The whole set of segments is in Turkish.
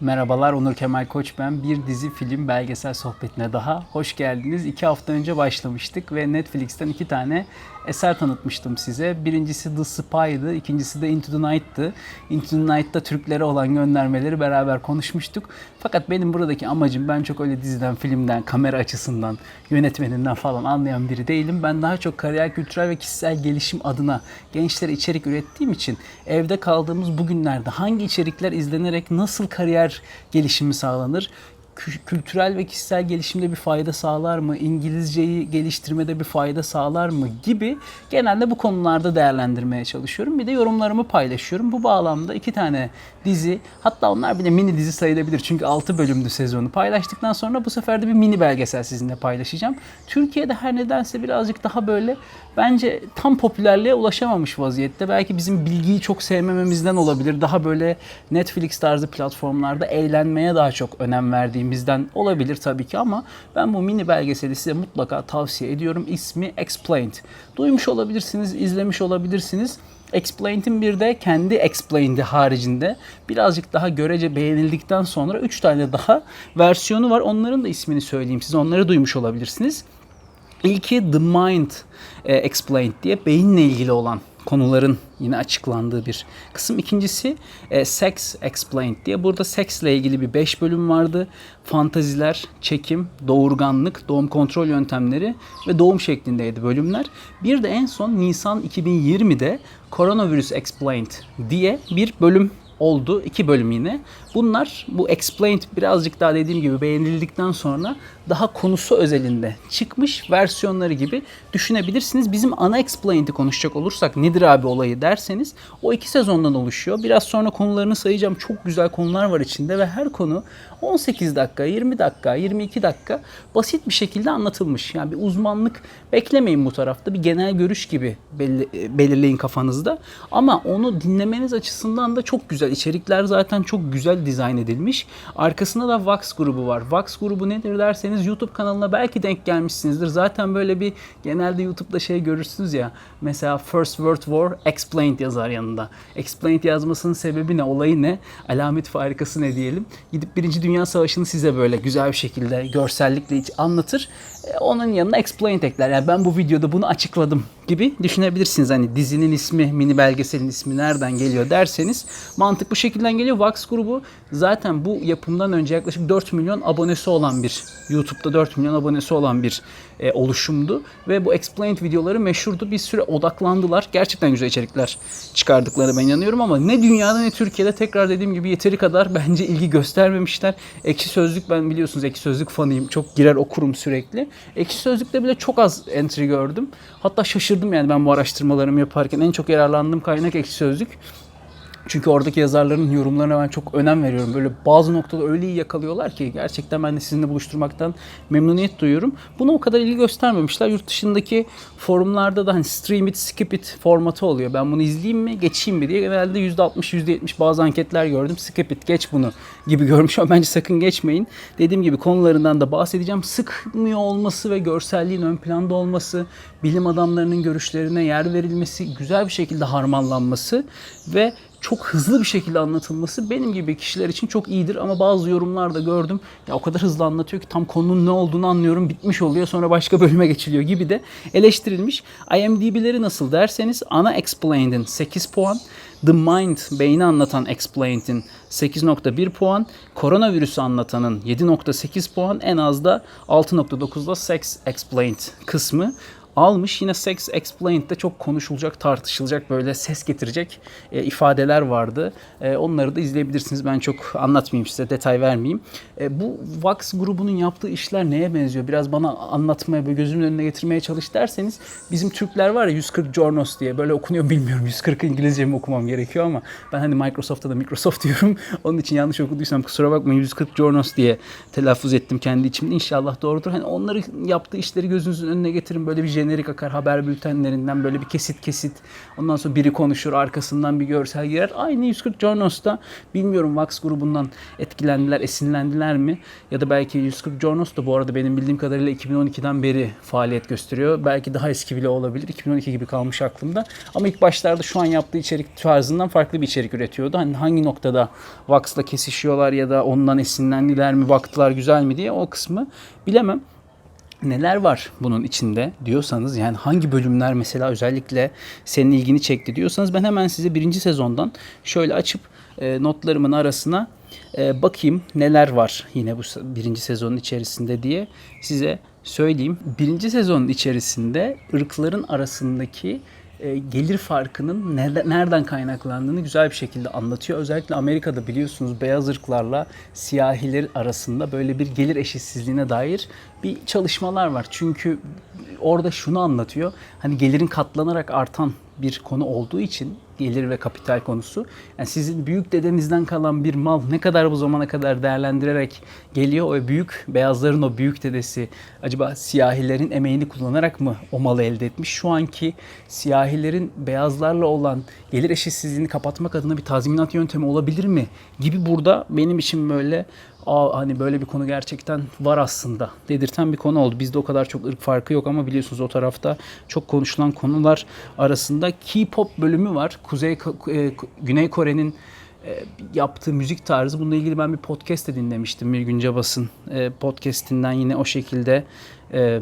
Merhabalar Onur Kemal Koç ben. Bir dizi film belgesel sohbetine daha hoş geldiniz. İki hafta önce başlamıştık ve Netflix'ten iki tane eser tanıtmıştım size. Birincisi The Spy'dı, ikincisi de Into the Night'tı. Into the Night'ta Türklere olan göndermeleri beraber konuşmuştuk. Fakat benim buradaki amacım ben çok öyle diziden, filmden, kamera açısından, yönetmeninden falan anlayan biri değilim. Ben daha çok kariyer, kültürel ve kişisel gelişim adına gençlere içerik ürettiğim için evde kaldığımız bugünlerde hangi içerikler izlenerek nasıl kariyer gelişimi sağlanır? Kü- kültürel ve kişisel gelişimde bir fayda sağlar mı? İngilizceyi geliştirmede bir fayda sağlar mı? Gibi genelde bu konularda değerlendirmeye çalışıyorum. Bir de yorumlarımı paylaşıyorum. Bu bağlamda iki tane dizi hatta onlar bile mini dizi sayılabilir. Çünkü 6 bölümdü sezonu. Paylaştıktan sonra bu sefer de bir mini belgesel sizinle paylaşacağım. Türkiye'de her nedense birazcık daha böyle bence tam popülerliğe ulaşamamış vaziyette. Belki bizim bilgiyi çok sevmememizden olabilir. Daha böyle Netflix tarzı platformlarda eğlenmeye daha çok önem verdiğimizden olabilir tabii ki ama ben bu mini belgeseli size mutlaka tavsiye ediyorum. İsmi Explained. Duymuş olabilirsiniz, izlemiş olabilirsiniz. Explained'in bir de kendi Explained'i haricinde birazcık daha görece beğenildikten sonra 3 tane daha versiyonu var. Onların da ismini söyleyeyim size. Onları duymuş olabilirsiniz. İlki The Mind e, Explained diye beyinle ilgili olan konuların yine açıklandığı bir kısım. İkincisi e, Sex Explained diye. Burada seksle ilgili bir 5 bölüm vardı. Fantaziler, çekim, doğurganlık, doğum kontrol yöntemleri ve doğum şeklindeydi bölümler. Bir de en son Nisan 2020'de Coronavirus Explained diye bir bölüm oldu. iki bölüm yine. Bunlar bu Explained birazcık daha dediğim gibi beğenildikten sonra daha konusu özelinde çıkmış versiyonları gibi düşünebilirsiniz. Bizim ana Explained'i konuşacak olursak nedir abi olayı derseniz o iki sezondan oluşuyor. Biraz sonra konularını sayacağım. Çok güzel konular var içinde ve her konu 18 dakika, 20 dakika, 22 dakika basit bir şekilde anlatılmış. Yani bir uzmanlık beklemeyin bu tarafta. Bir genel görüş gibi belli- belirleyin kafanızda. Ama onu dinlemeniz açısından da çok güzel. İçerikler zaten çok güzel dizayn edilmiş. Arkasında da Vox grubu var. Vox grubu nedir derseniz YouTube kanalına belki denk gelmişsinizdir. Zaten böyle bir genelde YouTube'da şey görürsünüz ya. Mesela First World War Explained yazar yanında. Explained yazmasının sebebi ne? Olayı ne? Alamet farikası ne diyelim? Gidip Birinci Dünya Savaşı'nı size böyle güzel bir şekilde görsellikle anlatır. E, onun yanına Explained ekler. Yani ben bu videoda bunu açıkladım gibi düşünebilirsiniz. Hani dizinin ismi, mini belgeselin ismi nereden geliyor derseniz mantık bu şekilden geliyor. Vox grubu zaten bu yapımdan önce yaklaşık 4 milyon abonesi olan bir YouTube'da 4 milyon abonesi olan bir e, oluşumdu ve bu explained videoları meşhurdu. Bir süre odaklandılar. Gerçekten güzel içerikler çıkardıklarına ben inanıyorum ama ne dünyada ne Türkiye'de tekrar dediğim gibi yeteri kadar bence ilgi göstermemişler. Ekşi Sözlük ben biliyorsunuz Ekşi Sözlük fanıyım. Çok girer okurum sürekli. Ekşi Sözlük'te bile çok az entry gördüm. Hatta şaşırdım yani ben bu araştırmalarımı yaparken en çok yararlandığım kaynak Ekşi Sözlük. Çünkü oradaki yazarların yorumlarına ben çok önem veriyorum. Böyle bazı noktada öyle iyi yakalıyorlar ki gerçekten ben de sizinle buluşturmaktan memnuniyet duyuyorum. Buna o kadar ilgi göstermemişler. Yurt dışındaki forumlarda da hani stream it, skip it formatı oluyor. Ben bunu izleyeyim mi, geçeyim mi diye genelde %60, %70 bazı anketler gördüm. Skip it, geç bunu gibi görmüş ama bence sakın geçmeyin. Dediğim gibi konularından da bahsedeceğim. Sıkmıyor olması ve görselliğin ön planda olması, bilim adamlarının görüşlerine yer verilmesi, güzel bir şekilde harmanlanması ve çok hızlı bir şekilde anlatılması benim gibi kişiler için çok iyidir. Ama bazı yorumlarda gördüm. Ya o kadar hızlı anlatıyor ki tam konunun ne olduğunu anlıyorum. Bitmiş oluyor sonra başka bölüme geçiliyor gibi de eleştirilmiş. IMDb'leri nasıl derseniz ana Explained'in 8 puan, The Mind beyni anlatan Explained'in 8.1 puan, koronavirüsü anlatanın 7.8 puan, en az da 6.9'da Sex Explained kısmı almış. Yine Sex Explained'de çok konuşulacak, tartışılacak, böyle ses getirecek e, ifadeler vardı. E, onları da izleyebilirsiniz. Ben çok anlatmayayım size, detay vermeyeyim. E, bu Vox grubunun yaptığı işler neye benziyor? Biraz bana anlatmaya, böyle gözümün önüne getirmeye çalış derseniz bizim Türkler var ya 140 Jornos diye böyle okunuyor bilmiyorum. 140 İngilizce mi okumam gerekiyor ama ben hani Microsoft'ta da Microsoft diyorum. Onun için yanlış okuduysam kusura bakmayın 140 Jornos diye telaffuz ettim kendi içimde. İnşallah doğrudur. Hani onları yaptığı işleri gözünüzün önüne getirin. Böyle bir jenerik akar haber bültenlerinden böyle bir kesit kesit. Ondan sonra biri konuşur arkasından bir görsel girer. Aynı 140 Jornos'ta bilmiyorum Vax grubundan etkilendiler, esinlendiler mi? Ya da belki 140 Jornos da bu arada benim bildiğim kadarıyla 2012'den beri faaliyet gösteriyor. Belki daha eski bile olabilir. 2012 gibi kalmış aklımda. Ama ilk başlarda şu an yaptığı içerik tarzından farklı bir içerik üretiyordu. Hani hangi noktada Vax'la kesişiyorlar ya da ondan esinlendiler mi, baktılar güzel mi diye o kısmı bilemem neler var bunun içinde diyorsanız yani hangi bölümler mesela özellikle senin ilgini çekti diyorsanız ben hemen size birinci sezondan şöyle açıp e, notlarımın arasına e, bakayım neler var yine bu birinci sezonun içerisinde diye size söyleyeyim. Birinci sezonun içerisinde ırkların arasındaki e, gelir farkının nerede- nereden kaynaklandığını güzel bir şekilde anlatıyor. Özellikle Amerika'da biliyorsunuz beyaz ırklarla siyahiler arasında böyle bir gelir eşitsizliğine dair bir çalışmalar var. Çünkü orada şunu anlatıyor. Hani gelirin katlanarak artan bir konu olduğu için gelir ve kapital konusu. Yani sizin büyük dedenizden kalan bir mal ne kadar bu zamana kadar değerlendirerek geliyor o büyük beyazların o büyük dedesi acaba siyahilerin emeğini kullanarak mı o malı elde etmiş? Şu anki siyahilerin beyazlarla olan gelir eşitsizliğini kapatmak adına bir tazminat yöntemi olabilir mi? Gibi burada benim için böyle Aa, hani böyle bir konu gerçekten var aslında dedirten bir konu oldu. Bizde o kadar çok ırk farkı yok ama biliyorsunuz o tarafta çok konuşulan konular arasında K-pop bölümü var. Kuzey e, Güney Kore'nin e, yaptığı müzik tarzı. Bununla ilgili ben bir podcast de dinlemiştim. Bir gün Cabas'ın e, podcastinden yine o şekilde e,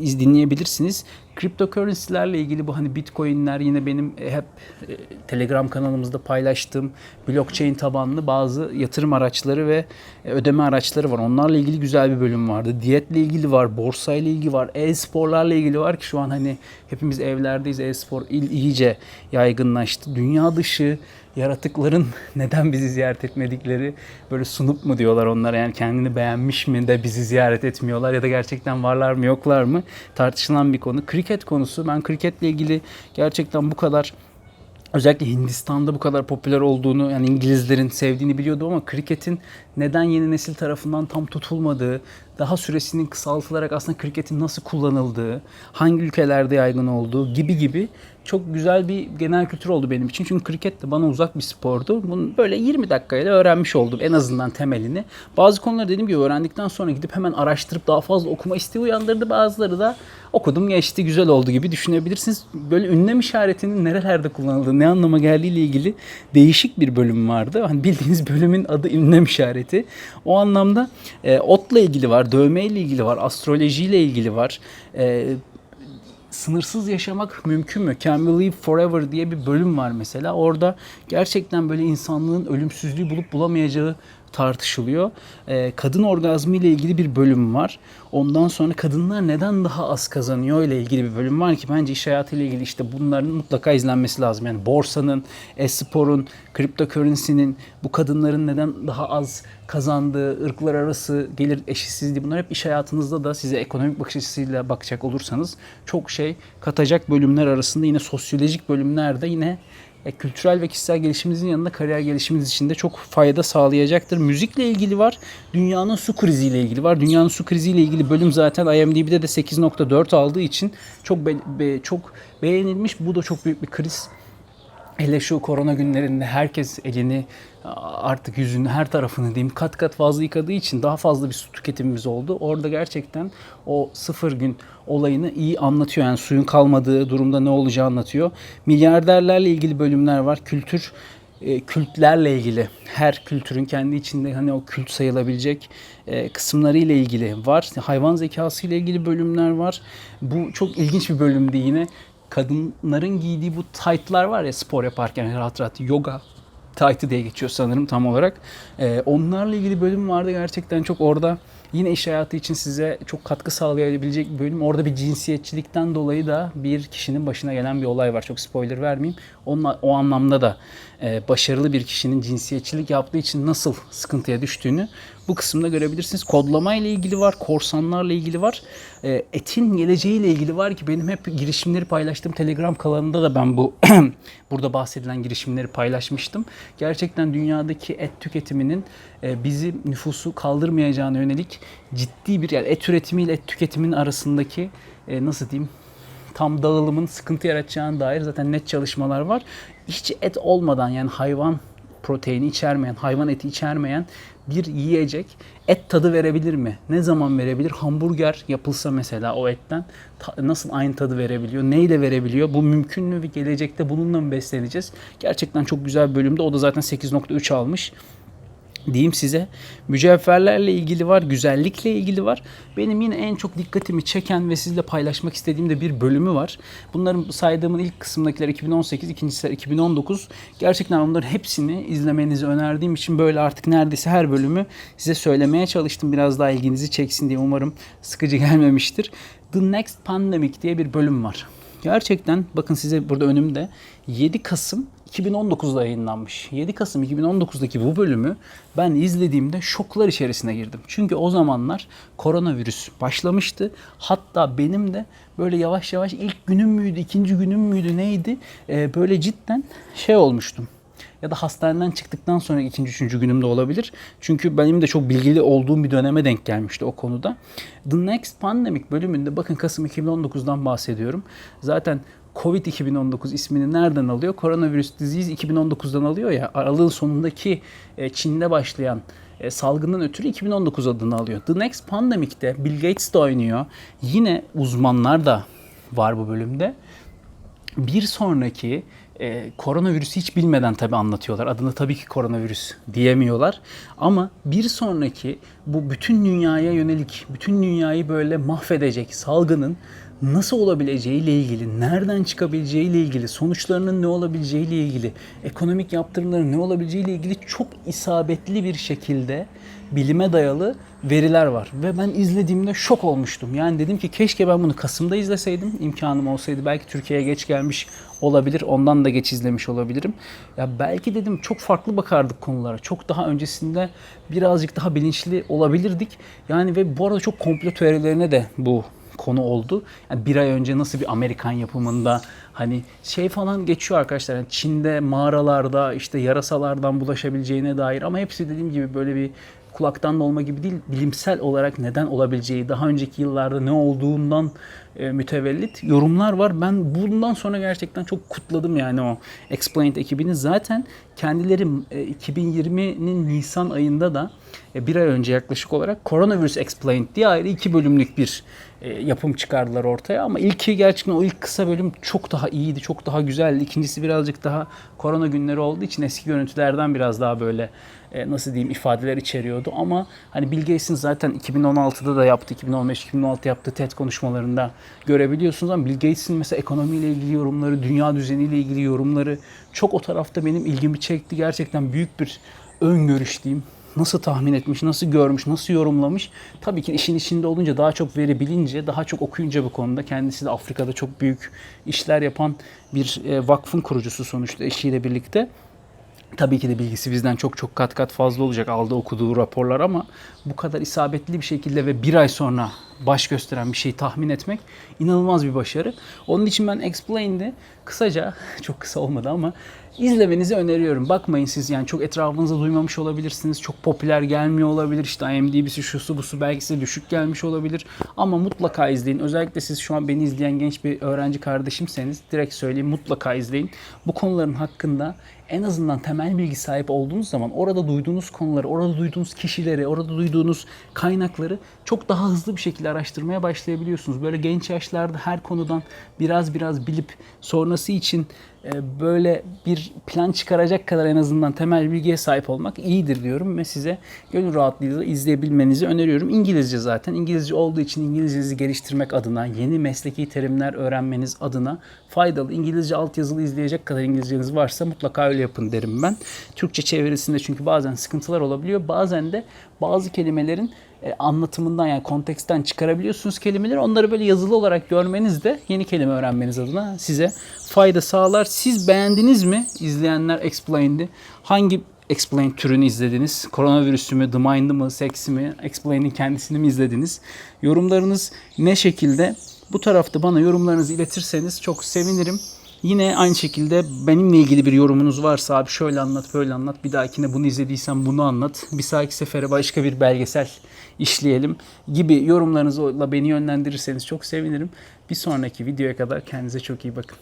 iz dinleyebilirsiniz. Cryptocurrency'lerle ilgili bu hani bitcoin'ler yine benim e, hep e, Telegram kanalımızda paylaştığım blockchain tabanlı bazı yatırım araçları ve e, ödeme araçları var. Onlarla ilgili güzel bir bölüm vardı. Diyetle ilgili var, borsayla ilgili var, e-sporlarla ilgili var ki şu an hani hepimiz evlerdeyiz. E-spor iyice yaygınlaştı. Dünya dışı yaratıkların neden bizi ziyaret etmedikleri böyle sunup mu diyorlar onlara? Yani kendini beğenmiş mi de bizi ziyaret etmiyorlar ya da gerçekten varlar mı yoklar mı? Tartışılan bir konu. Kriket konusu. Ben kriketle ilgili gerçekten bu kadar özellikle Hindistan'da bu kadar popüler olduğunu yani İngilizlerin sevdiğini biliyordum ama kriketin neden yeni nesil tarafından tam tutulmadığı, daha süresinin kısaltılarak aslında kriketin nasıl kullanıldığı, hangi ülkelerde yaygın olduğu gibi gibi çok güzel bir genel kültür oldu benim için. Çünkü kriket de bana uzak bir spordu. Bunu böyle 20 dakikayla öğrenmiş oldum en azından temelini. Bazı konuları dediğim gibi öğrendikten sonra gidip hemen araştırıp daha fazla okuma isteği uyandırdı. Bazıları da okudum geçti güzel oldu gibi düşünebilirsiniz. Böyle ünlem işaretinin nerelerde kullanıldığı, ne anlama geldiğiyle ilgili değişik bir bölüm vardı. Hani bildiğiniz bölümün adı ünlem işareti. O anlamda e, otla ilgili var, dövmeyle ilgili var, astrolojiyle ilgili var. E, sınırsız yaşamak mümkün mü? Can we live forever diye bir bölüm var mesela. Orada gerçekten böyle insanlığın ölümsüzlüğü bulup bulamayacağı tartışılıyor. Ee, kadın orgazmı ile ilgili bir bölüm var. Ondan sonra kadınlar neden daha az kazanıyor ile ilgili bir bölüm var ki bence iş hayatı ile ilgili işte bunların mutlaka izlenmesi lazım. Yani borsanın, e-sporun, cryptocurrency'nin bu kadınların neden daha az kazandığı, ırklar arası gelir eşitsizliği bunlar hep iş hayatınızda da size ekonomik bakış açısıyla bakacak olursanız çok şey katacak bölümler arasında yine sosyolojik bölümlerde yine e, kültürel ve kişisel gelişiminizin yanında kariyer gelişiminiz için de çok fayda sağlayacaktır. Müzikle ilgili var. Dünyanın su kriziyle ilgili var. Dünyanın su kriziyle ilgili bölüm zaten IMDb'de de 8.4 aldığı için çok be- be- çok beğenilmiş. Bu da çok büyük bir kriz. Hele şu korona günlerinde herkes elini artık yüzünü her tarafını diyeyim kat kat fazla yıkadığı için daha fazla bir su tüketimimiz oldu. Orada gerçekten o sıfır gün olayını iyi anlatıyor. Yani suyun kalmadığı durumda ne olacağı anlatıyor. Milyarderlerle ilgili bölümler var. Kültür e, kültlerle ilgili her kültürün kendi içinde hani o kült sayılabilecek e, kısımları ile ilgili var. Hayvan zekası ile ilgili bölümler var. Bu çok ilginç bir bölümdü yine. Kadınların giydiği bu taytlar var ya spor yaparken rahat rahat yoga tight'ı diye geçiyor sanırım tam olarak. E, onlarla ilgili bölüm vardı gerçekten çok orada yine iş hayatı için size çok katkı sağlayabilecek bir bölüm. Orada bir cinsiyetçilikten dolayı da bir kişinin başına gelen bir olay var. Çok spoiler vermeyeyim. Onunla, o anlamda da e, başarılı bir kişinin cinsiyetçilik yaptığı için nasıl sıkıntıya düştüğünü bu kısımda görebilirsiniz. Kodlama ile ilgili var, korsanlarla ilgili var. E, etin geleceğiyle ilgili var ki benim hep girişimleri paylaştığım Telegram kanalında da ben bu burada bahsedilen girişimleri paylaşmıştım. Gerçekten dünyadaki et tüketiminin e, bizi nüfusu kaldırmayacağına yönelik ciddi bir yani et üretimi ile et tüketiminin arasındaki e, nasıl diyeyim tam dağılımın sıkıntı yaratacağına dair zaten net çalışmalar var. Hiç et olmadan yani hayvan proteini içermeyen, hayvan eti içermeyen bir yiyecek et tadı verebilir mi? Ne zaman verebilir? Hamburger yapılsa mesela o etten nasıl aynı tadı verebiliyor? Neyle verebiliyor? Bu mümkün mü gelecekte bununla mı besleneceğiz? Gerçekten çok güzel bir bölümde. O da zaten 8.3 almış diyeyim size. Mücevherlerle ilgili var, güzellikle ilgili var. Benim yine en çok dikkatimi çeken ve sizle paylaşmak istediğim de bir bölümü var. Bunların saydığımın ilk kısımdakiler 2018, ikincisi 2019. Gerçekten onların hepsini izlemenizi önerdiğim için böyle artık neredeyse her bölümü size söylemeye çalıştım. Biraz daha ilginizi çeksin diye umarım sıkıcı gelmemiştir. The Next Pandemic diye bir bölüm var. Gerçekten bakın size burada önümde 7 Kasım 2019'da yayınlanmış. 7 Kasım 2019'daki bu bölümü ben izlediğimde şoklar içerisine girdim. Çünkü o zamanlar koronavirüs başlamıştı. Hatta benim de böyle yavaş yavaş ilk günüm müydü, ikinci günüm müydü neydi? Ee, böyle cidden şey olmuştum ya da hastaneden çıktıktan sonra ikinci, üçüncü günümde olabilir. Çünkü benim de çok bilgili olduğum bir döneme denk gelmişti o konuda. The Next Pandemic bölümünde bakın Kasım 2019'dan bahsediyorum. Zaten Covid-2019 ismini nereden alıyor? Coronavirus Disease 2019'dan alıyor ya. Aralığın sonundaki e, Çin'de başlayan e, salgından ötürü 2019 adını alıyor. The Next Pandemic'te Bill Gates de oynuyor. Yine uzmanlar da var bu bölümde bir sonraki e, koronavirüsü hiç bilmeden tabii anlatıyorlar. Adını tabii ki koronavirüs diyemiyorlar. Ama bir sonraki bu bütün dünyaya yönelik, bütün dünyayı böyle mahvedecek salgının nasıl olabileceği ile ilgili, nereden çıkabileceği ile ilgili, sonuçlarının ne olabileceği ile ilgili, ekonomik yaptırımların ne olabileceği ile ilgili çok isabetli bir şekilde bilime dayalı veriler var. Ve ben izlediğimde şok olmuştum. Yani dedim ki keşke ben bunu Kasım'da izleseydim. imkanım olsaydı. Belki Türkiye'ye geç gelmiş olabilir. Ondan da geç izlemiş olabilirim. Ya belki dedim çok farklı bakardık konulara. Çok daha öncesinde birazcık daha bilinçli olabilirdik. Yani ve bu arada çok komplo teorilerine de bu konu oldu. Yani bir ay önce nasıl bir Amerikan yapımında hani şey falan geçiyor arkadaşlar. Yani Çin'de mağaralarda işte yarasalardan bulaşabileceğine dair ama hepsi dediğim gibi böyle bir kulaktan dolma gibi değil bilimsel olarak neden olabileceği daha önceki yıllarda ne olduğundan e, mütevellit yorumlar var. Ben bundan sonra gerçekten çok kutladım yani o Explained ekibini. Zaten kendileri e, 2020'nin Nisan ayında da e, bir ay önce yaklaşık olarak Coronavirus Explained diye ayrı iki bölümlük bir yapım çıkardılar ortaya ama ilki gerçekten o ilk kısa bölüm çok daha iyiydi, çok daha güzeldi. İkincisi birazcık daha korona günleri olduğu için eski görüntülerden biraz daha böyle e, nasıl diyeyim ifadeler içeriyordu ama hani Bill Gates'in zaten 2016'da da yaptı, 2015-2016 yaptığı TED konuşmalarında görebiliyorsunuz ama Bill Gates'in mesela ekonomiyle ilgili yorumları, dünya düzeniyle ilgili yorumları çok o tarafta benim ilgimi çekti. Gerçekten büyük bir öngörüş diyeyim nasıl tahmin etmiş, nasıl görmüş, nasıl yorumlamış. Tabii ki işin içinde olunca daha çok veri bilince, daha çok okuyunca bu konuda kendisi de Afrika'da çok büyük işler yapan bir e, vakfın kurucusu sonuçta eşiyle birlikte. Tabii ki de bilgisi bizden çok çok kat kat fazla olacak aldığı okuduğu raporlar ama bu kadar isabetli bir şekilde ve bir ay sonra baş gösteren bir şeyi tahmin etmek inanılmaz bir başarı. Onun için ben Explained'i kısaca, çok kısa olmadı ama izlemenizi öneriyorum. Bakmayın siz yani çok etrafınızda duymamış olabilirsiniz. Çok popüler gelmiyor olabilir. İşte IMDb'si şusu busu belki size düşük gelmiş olabilir. Ama mutlaka izleyin. Özellikle siz şu an beni izleyen genç bir öğrenci kardeşimseniz direkt söyleyeyim mutlaka izleyin. Bu konuların hakkında en azından temel bilgi sahip olduğunuz zaman orada duyduğunuz konuları, orada duyduğunuz kişileri, orada duyduğunuz kaynakları çok daha hızlı bir şekilde araştırmaya başlayabiliyorsunuz. Böyle genç yaşlarda her konudan biraz biraz bilip sonrası için böyle bir plan çıkaracak kadar en azından temel bilgiye sahip olmak iyidir diyorum ve size gönül rahatlığıyla izleyebilmenizi öneriyorum. İngilizce zaten. İngilizce olduğu için İngilizcenizi geliştirmek adına, yeni mesleki terimler öğrenmeniz adına faydalı. İngilizce altyazılı izleyecek kadar İngilizceniz varsa mutlaka öyle yapın derim ben. Türkçe çevirisinde çünkü bazen sıkıntılar olabiliyor. Bazen de bazı kelimelerin e, anlatımından yani konteksten çıkarabiliyorsunuz kelimeleri. Onları böyle yazılı olarak görmeniz de yeni kelime öğrenmeniz adına size fayda sağlar. Siz beğendiniz mi izleyenler Explained'i? Hangi Explain türünü izlediniz? Koronavirüsü mü, The Mind'ı mı, Sex'i mi, Explain'in kendisini mi izlediniz? Yorumlarınız ne şekilde? Bu tarafta bana yorumlarınızı iletirseniz çok sevinirim. Yine aynı şekilde benimle ilgili bir yorumunuz varsa abi şöyle anlat böyle anlat bir dahakine bunu izlediysen bunu anlat. Bir sonraki sefere başka bir belgesel işleyelim gibi yorumlarınızla beni yönlendirirseniz çok sevinirim. Bir sonraki videoya kadar kendinize çok iyi bakın.